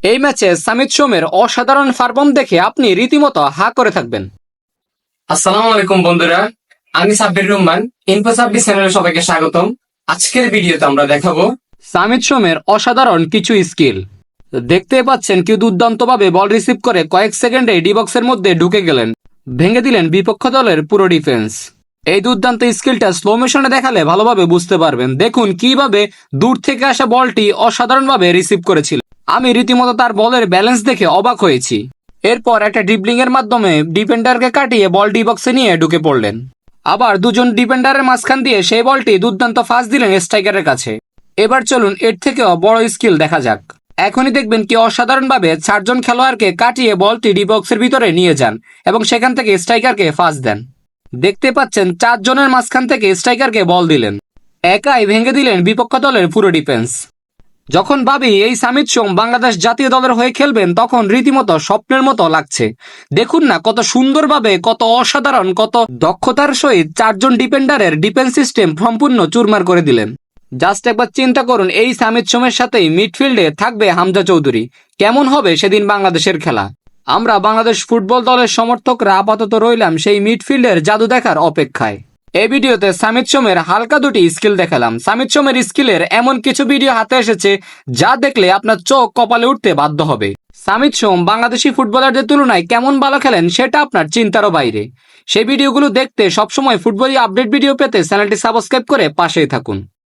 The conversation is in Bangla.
এই ম্যাচে সামিত সোমের অসাধারণ পারফর্ম দেখে আপনি রীতিমতো হা করে থাকবেন। আসসালামু আলাইকুম বন্ধুরা আমি সাব্বির রহমান ইনফো সাব্বির চ্যানেলে সবাইকে স্বাগতম। আজকের ভিডিওতে আমরা দেখাবো সামিত সোমের অসাধারণ কিছু স্কিল। দেখতে পাচ্ছেন কি দুর্দান্তভাবে বল রিসিভ করে কয়েক সেকেন্ডে ডিবক্সের মধ্যে ঢুকে গেলেন ভেঙে দিলেন বিপক্ষ দলের পুরো ডিফেন্স। এই দুর্দান্ত স্কিলটা স্লো মোশনে দেখালে ভালোভাবে বুঝতে পারবেন। দেখুন কীভাবে দূর থেকে আসা বলটি অসাধারণভাবে রিসিভ করেছিল। আমি রীতিমতো তার বলের ব্যালেন্স দেখে অবাক হয়েছি। এরপর একটা ড্রিবলিং এর মাধ্যমে ডিফেন্ডারকে কাটিয়ে বল ডি বক্সে নিয়ে ঢুকে পড়লেন। আবার দুজন ডিফেন্ডারের মাঝখান দিয়ে সেই বলটি দুর্দান্ত ফাঁস দিলেন স্ট্রাইকারের কাছে। এবার চলুন এর থেকেও বড় স্কিল দেখা যাক। এখনই দেখবেন কি অসাধারণভাবে চারজন খেলোয়াড়কে কাটিয়ে বলটি ডি বক্সের ভিতরে নিয়ে যান এবং সেখান থেকে স্ট্রাইকারকে ফাঁস দেন। দেখতে পাচ্ছেন চারজনের মাঝখান থেকে স্ট্রাইকারকে বল দিলেন। একাই ভেঙে দিলেন বিপক্ষ দলের পুরো ডিফেন্স যখন ভাবি এই সামিত সোম বাংলাদেশ জাতীয় দলের হয়ে খেলবেন, তখন রীতিমতো স্বপ্নের মতো লাগছে। দেখুন না, কত সুন্দরভাবে, কত অসাধারণ, কত দক্ষতার সহিত চারজন ডিফেন্ডারের ডিফেন্স সিস্টেম সম্পূর্ণ চুরমার করে দিলেন। জাস্ট একবার চিন্তা করুন, এই সামিত সোমের সাথেই মিডফিল্ডে থাকবে হামজা চৌধুরী। কেমন হবে সেদিন বাংলাদেশের খেলা? আমরা বাংলাদেশ ফুটবল দলের সমর্থকরা আপাতত রইলাম সেই মিডফিল্ডের জাদু দেখার অপেক্ষায়। এই ভিডিওতে সামিত সোমের হালকা দুটি স্কিল দেখালাম। সামিত সোমের স্কিলের এমন কিছু ভিডিও হাতে এসেছে যা দেখলে আপনার চোখ কপালে উঠতে বাধ্য হবে। সামিত সোম বাংলাদেশি ফুটবলারদের তুলনায় কেমন ভালো খেলেন সেটা আপনার চিন্তারও বাইরে। সেই ভিডিওগুলো দেখতে সবসময় ফুটবলই আপডেট ভিডিও পেতে চ্যানেলটি সাবস্ক্রাইব করে পাশেই থাকুন।